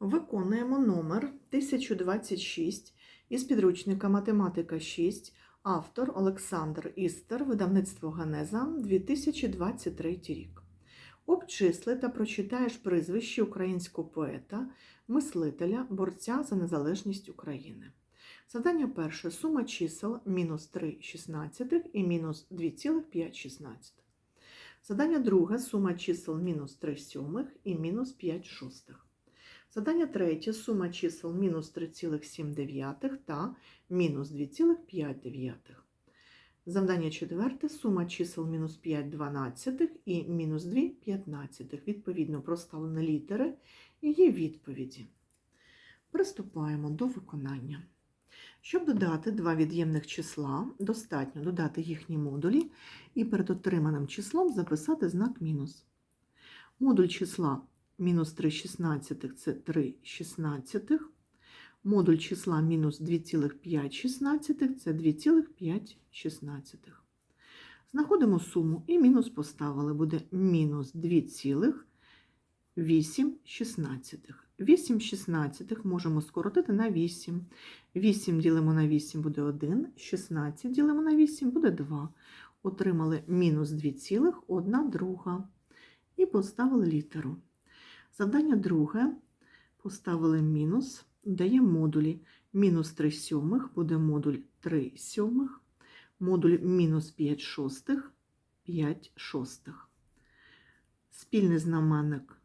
Виконуємо номер 1026 із підручника Математика 6, автор Олександр Істер, видавництво Ганеза, 2023 рік. Обчисли та прочитаєш прізвище українського поета, мислителя, борця за незалежність України. Задання перше. Сума чисел мінус 3 шістнадцятих і мінус 2,5 шістнадцятих. Задання друге. Сума чисел мінус 3 сьомих і мінус 5 шостих. Задання третє. Сума чисел мінус 3,7 та мінус 2,5. Завдання четверте. Сума чисел мінус 5 дванадцятих і мінус 2 п'ятнадцятих. Відповідно, проставлені літери і є відповіді. Приступаємо до виконання. Щоб додати два від'ємних числа, достатньо додати їхні модулі і перед отриманим числом записати знак мінус. Модуль числа мінус 3 шістнадцятих – це 3 шістнадцятих. Модуль числа мінус 2,5 шістнадцятих – це 2,5 шістнадцятих. Знаходимо суму і мінус поставили. Буде мінус 2,8 шістнадцятих. 8 шістнадцятих можемо скоротити на 8. 8 ділимо на 8 буде 1, 16 ділимо на 8 буде 2. Отримали мінус 2,1 друга. І поставили літеру. Завдання друге. Поставили мінус, даємо модулі. Мінус 3 сьомих буде модуль 3 сьомих, модуль мінус 5 шостих, 5 шостих. Спільний знаменник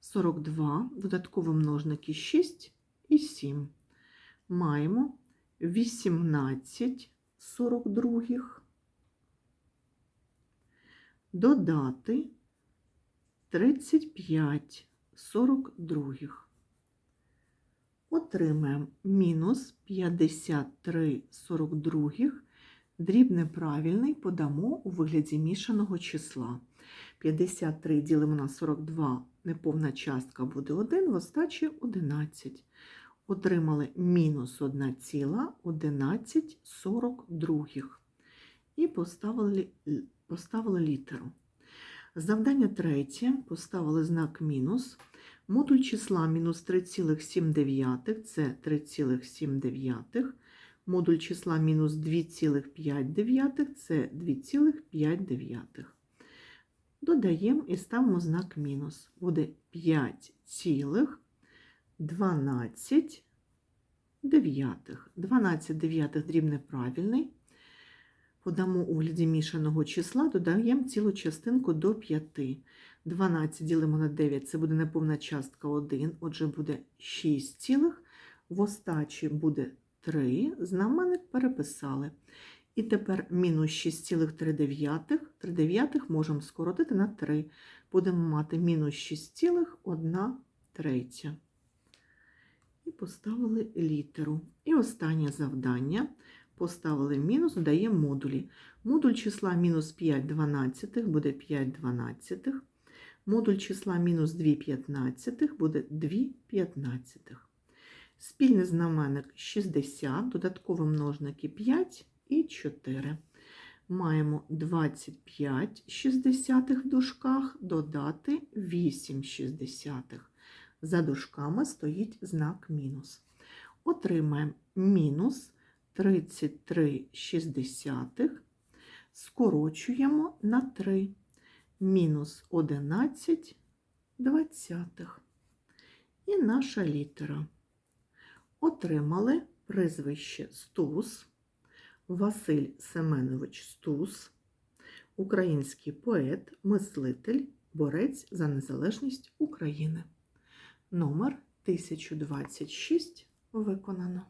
42, додаткові множники 6 і 7. Маємо 18 42, додати 35 42. Отримаємо мінус 53 42. Дріб неправильний подамо у вигляді мішаного числа. 53 ділимо на 42, неповна частка буде 1, в остачі 11. Отримали мінус 1,1142. І поставили, поставили літеру. Завдання третє. Поставили знак мінус. Модуль числа мінус 3,7 це 3,7. Модуль числа мінус 2,5 це 2,5. Додаємо і ставимо знак мінус. Буде 5,12 12 дев'ятих дріб неправильний. Подамо у вигляді мішаного числа, додаємо цілу частинку до 5. 12 ділимо на 9, це буде неповна частка 1, отже буде 6 цілих. В остачі буде 3, знаменник переписали. І тепер мінус 6,3. 3 дев'ятих можемо скоротити на 3. Будемо мати мінус 6,1 третя. І поставили літеру. І останнє завдання. Поставили мінус, додаємо модулі. Модуль числа мінус 5 дванадцятих буде 5 дванадцятих. Модуль числа мінус 2 п'ятнадцятих буде 2 п'ятнадцятих. Спільний знаменник 60, додаткові множники 5 і 4. Маємо 25 шістдесятих в дужках, додати 8 шістдесятих. За дужками стоїть знак мінус. Отримаємо мінус 33 шістдесятих, скорочуємо на 3, мінус 11 двадцятих. І наша літера. Отримали прізвище Стус, Василь Семенович Стус, український поет, мислитель, борець за незалежність України. Номер 1026 виконано.